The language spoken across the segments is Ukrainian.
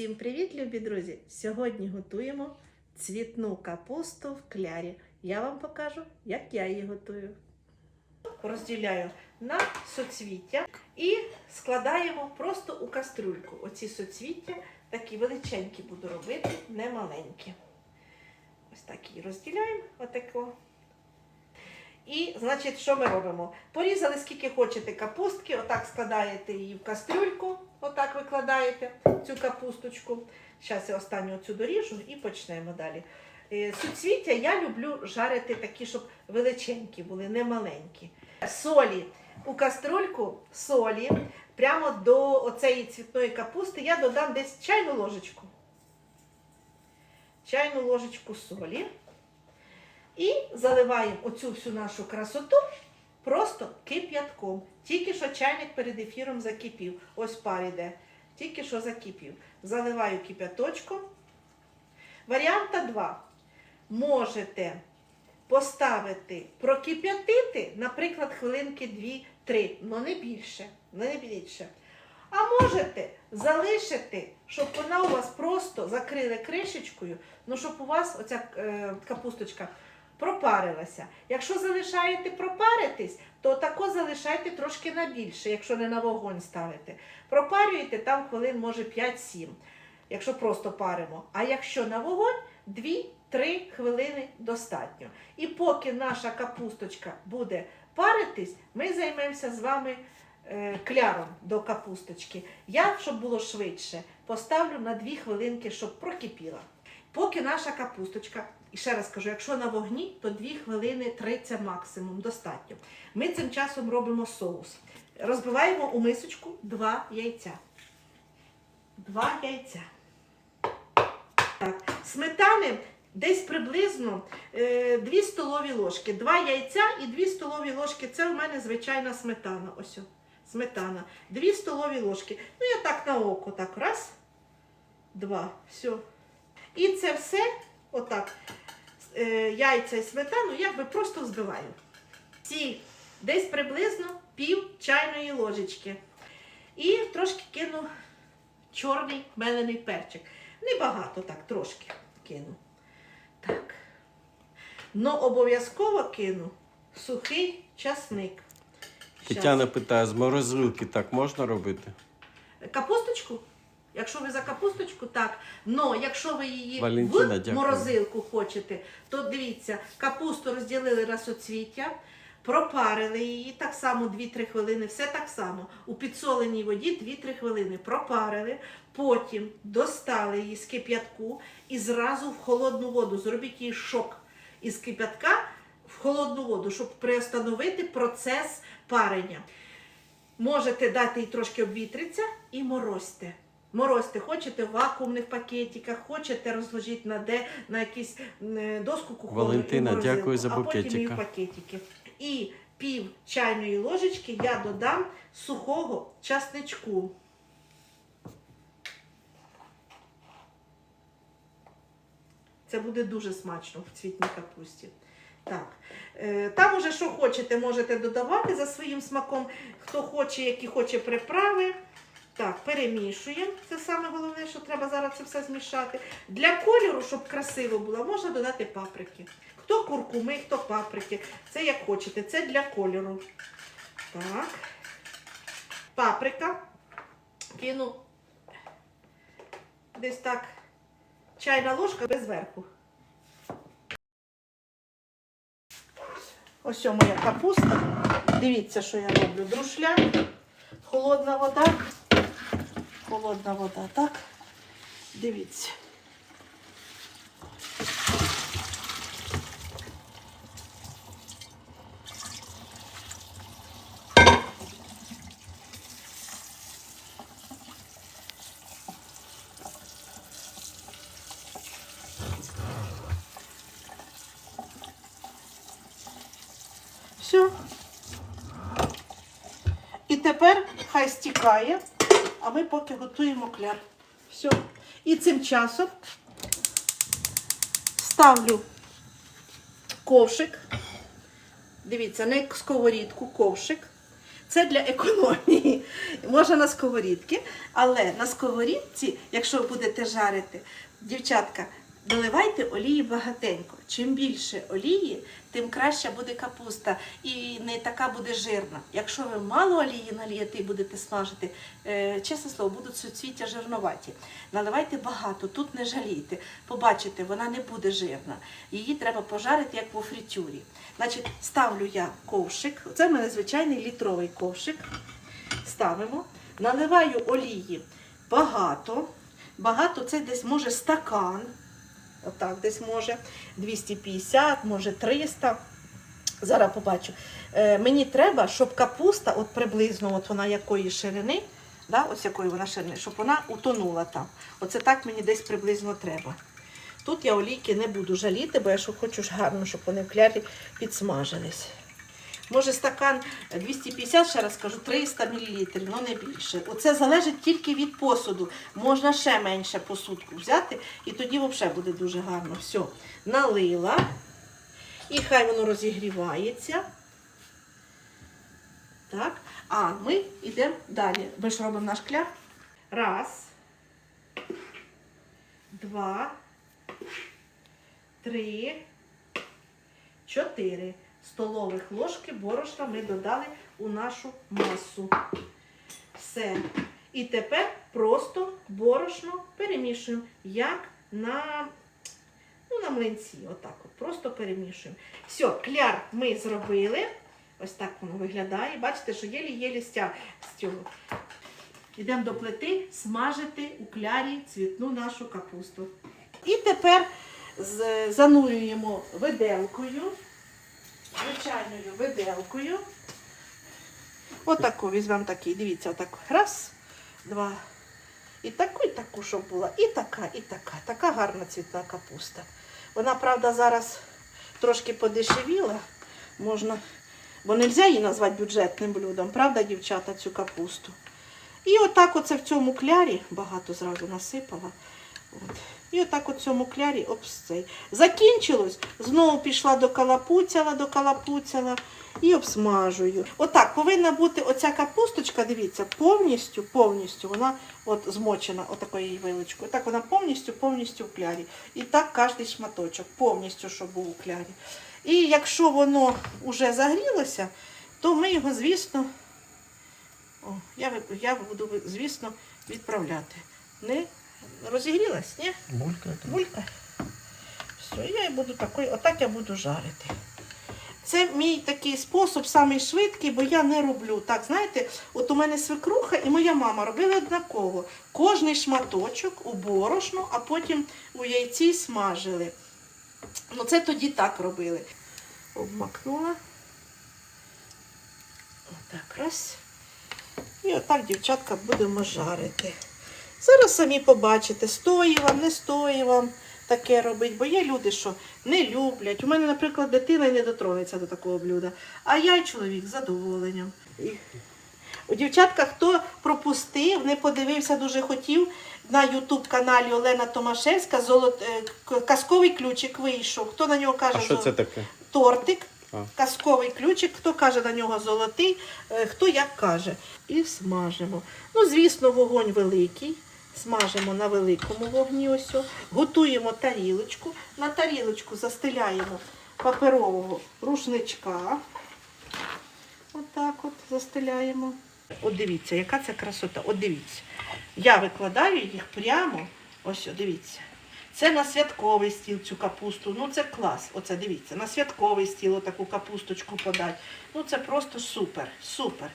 Всім привіт, любі друзі! Сьогодні готуємо цвітну капусту в клярі. Я вам покажу, як я її готую. Розділяю на соцвіття і складаємо просто у кастрюльку. Оці соцвіття такі величенькі буду робити, не маленькі. Ось так її розділяємо. Отако. І, значить, що ми робимо? Порізали скільки хочете капустки, отак складаєте її в кастрюльку, отак викладаєте цю капусточку. Зараз я останню оцю доріжу і почнемо далі. Е, Суцвіття я люблю жарити такі, щоб величенькі були, не маленькі. Солі. У кастрюльку солі прямо до оцеї цвітної капусти я додам десь чайну ложечку. Чайну ложечку солі. І заливаємо оцю всю нашу красоту просто кип'ятком. Тільки що чайник перед ефіром закипів. Ось пар іде. Тільки що закипів. Заливаю кип'яточком. Варіанта 2. Можете поставити, прокип'ятити, наприклад, хвилинки 2-3, але не більше. не більше. А можете залишити, щоб вона у вас просто закрили кришечкою, ну щоб у вас оця е, капусточка пропарилася. Якщо залишаєте пропаритись, то тако залишайте трошки на більше, якщо не на вогонь ставите. Пропарюєте там хвилин, може 5-7, якщо просто паримо. А якщо на вогонь, 2-3 хвилини достатньо. І поки наша капусточка буде паритись, ми займемося з вами е, кляром до капусточки. Я, щоб було швидше, поставлю на 2 хвилинки, щоб прокипіла. Поки наша капусточка, і ще раз кажу, якщо на вогні, то 2 хвилини 30 максимум достатньо. Ми цим часом робимо соус. Розбиваємо у мисочку 2 яйця. 2 яйця. Так. Сметани десь приблизно 2 столові ложки. 2 яйця і 2 столові ложки. Це у мене звичайна сметана. Ось. о, Сметана. 2 столові ложки. Ну, я так на око. Так, раз, два. Все. І це все, отак, е, яйця і сметану, якби просто взбиваю. Сіль десь приблизно пів чайної ложечки. І трошки кину чорний мелений перчик. Небагато так, трошки кину. Так. Но обов'язково кину сухий часник. Тетяна питає, з морозилки так можна робити? Капусточку? Якщо ви за капусточку, так. Но якщо ви її Валентина, в дякую. морозилку хочете, то дивіться, капусту розділили на соцвіття, пропарили її так само 2-3 хвилини, все так само. У підсоленій воді 2-3 хвилини пропарили, потім достали її з кип'ятку і зразу в холодну воду. Зробіть її шок із кип'ятка в холодну воду, щоб приостановити процес парення. Можете дати їй трошки обвітриться і морозьте. Морозьте, хочете в вакуумних пакетиках, хочете розложити на де на якусь доску кухонну. Валентина, і морозилку, дякую за а потім і в пакетики. І пів чайної ложечки я додам сухого часничку. Це буде дуже смачно в цвітній капусті. Так. Е, Там уже що хочете, можете додавати за своїм смаком. Хто хоче, які хоче приправи. Так, перемішуємо. Це саме головне, що треба зараз це все змішати. Для кольору, щоб красиво було, можна додати паприки. Хто куркуми, хто паприки. Це як хочете. Це для кольору. Так. Паприка. Кину десь так. Чайна ложка без верху. Ось моя капуста. Дивіться, що я роблю. Друшля, холодна вода. Холодна вода, так? Дивіться. Все. І тепер хай стікає, а ми поки готуємо кляр. Все. І цим часом ставлю ковшик. Дивіться, не сковорідку, ковшик. Це для економії. Можна на сковорідки, але на сковорідці, якщо ви будете жарити, дівчатка, доливайте олії багатенько. Чим більше олії, тим краща буде капуста і не така буде жирна. Якщо ви мало олії налієте і будете смажити, е, чесне слово, будуть суцвіття жирноваті. Наливайте багато, тут не жалійте. Побачите, вона не буде жирна. Її треба пожарити як по фритюрі. Значить, ставлю я ковшик. Це в мене звичайний літровий ковшик. Ставимо, наливаю олії багато. Багато це десь може стакан. Отак, десь може 250, може 300. Зараз побачу. Е, мені треба, щоб капуста, от приблизно от вона якої ширини, да, ось якої вона ширини, щоб вона утонула там. Оце так мені десь приблизно треба. Тут я олійки не буду жаліти, бо я що хочу гарно, щоб вони в клярі підсмажились. Може стакан 250, ще раз кажу, 300 мл, ну не більше. Оце залежить тільки від посуду. Можна ще менше посудку взяти, і тоді взагалі буде дуже гарно. Все, налила. І хай воно розігрівається. Так. А ми йдемо далі. Ми ж робимо наш кляр. Раз. Два. Три. Чотири столових ложки борошна ми додали у нашу масу. Все. І тепер просто борошно перемішуємо, як на, ну, на млинці. Отак от. Просто перемішуємо. Все, кляр ми зробили. Ось так воно виглядає. Бачите, що єлі-єлі стяг з цього. Йдемо до плити смажити у клярі цвітну нашу капусту. І тепер занурюємо виделкою, звичайною виделкою. Отаку візьмемо такий, дивіться, отак. Раз, два. І таку, і таку, щоб була. І така, і така. Така гарна цвітна капуста. Вона, правда, зараз трошки подешевіла. Можна, бо не можна її назвати бюджетним блюдом, правда, дівчата, цю капусту. І отак оце в цьому клярі, багато зразу насипала. От. І отак у цьому клярі обсцей. Закінчилось, знову пішла до калапуцяла, до калапуцяла і обсмажую. Отак повинна бути оця капусточка, дивіться, повністю, повністю вона от змочена отакою її вилочкою. Так вона повністю, повністю в клярі. І так кожний шматочок, повністю, щоб був у клярі. І якщо воно вже загрілося, то ми його, звісно, о, я, я буду, звісно, відправляти. Не розігрілась, ні? Булька. Булька. Все, я і буду такий, отак я буду жарити. Це мій такий спосіб, самий швидкий, бо я не роблю. Так, знаєте, от у мене свекруха і моя мама робили однаково. Кожний шматочок у борошно, а потім у яйці смажили. Ну, це тоді так робили. Обмакнула. Отак, раз. І отак, дівчатка, будемо жарити. Зараз самі побачите, стоїть вам, не стоїть вам таке робити, бо є люди, що не люблять. У мене, наприклад, дитина і не дотронеться до такого блюда, а я й чоловік з задоволенням. У дівчатка, хто пропустив, не подивився, дуже хотів, на Ютуб каналі Олена Томашевська золот... е, казковий ключик вийшов. Хто на нього каже А що це таке? тортик, А. казковий ключик, хто каже на нього золотий, е, хто як каже. І смажимо. Ну, звісно, вогонь великий. Смажимо на великому вогні. Ось. Готуємо тарілочку. На тарілочку застеляємо паперового рушничка. Отак от застеляємо. От дивіться, яка це красота. От дивіться. Я викладаю їх прямо. Ось, дивіться. Це на святковий стіл цю капусту. Ну це клас. Оце дивіться, на святковий стіл таку капусточку подати. Ну це просто супер, супер.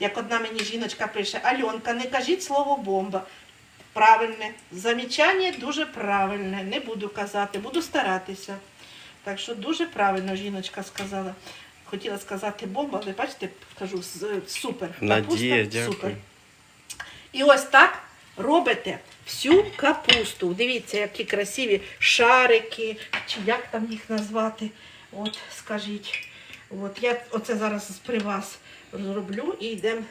Як одна мені жіночка пише, Альонка, не кажіть слово бомба. Правильне. Замічання дуже правильне. Не буду казати, буду старатися. Так що дуже правильно жіночка сказала. Хотіла сказати бомба, але бачите, кажу, супер. Надія, Капуста супер. І ось так робите всю капусту. Дивіться, які красиві шарики, чи як там їх назвати. От, скажіть. От, я оце зараз при вас зроблю і йдемо.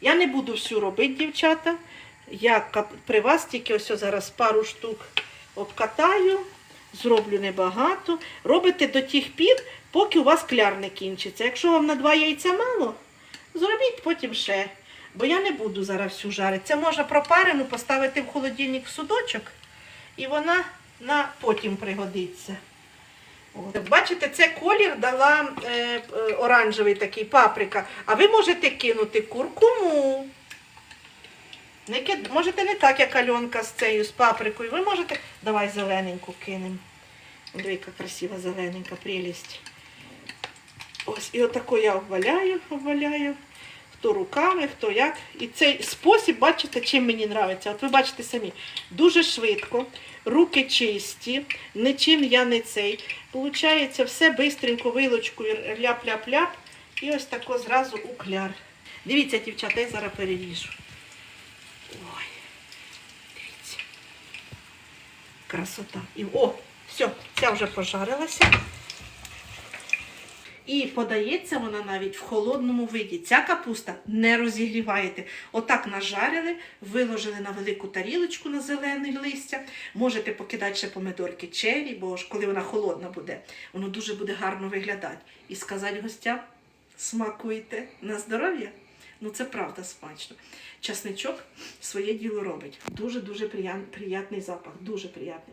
Я не буду всю робити, дівчата. Я при вас тільки ось зараз пару штук обкатаю, зроблю небагато. Робите до тих пір, поки у вас кляр не кінчиться. Якщо вам на два яйця мало, Зробіть потім ще. Бо я не буду зараз всю жарити. Це можна пропарену поставити в холодильник в судочок, і вона на потім пригодиться. От. Бачите, це колір дала е, е, оранжевий такий паприка. А ви можете кинути куркуму. Не. Можете не так, як Альонка з цією з паприкою. Ви можете. Давай зелененьку кинемо. Диви, красива зелененька прелість. Ось, і отако я обваляю, обваляю. Хто руками, хто як. І цей спосіб, бачите, чим мені подобається. От ви бачите самі, дуже швидко, руки чисті, нічим я не цей. Получається, все бистренько вилочкою ляп-ляп-ляп. І ось тако зразу у. Дивіться, дівчата, я зараз переріжу. Ой, дивіться. Красота. І, о, все, ця вже пожарилася. І подається вона навіть в холодному виді. Ця капуста не розігріваєте. Отак нажарили, виложили на велику тарілочку на зелене листя. Можете покидати ще помидорки чері, бо ж коли вона холодна буде, воно дуже буде гарно виглядати. І сказати гостям, смакуйте на здоров'я. Ну це правда смачно. Часничок своє діло робить. Дуже-дуже приятний запах, дуже приятний.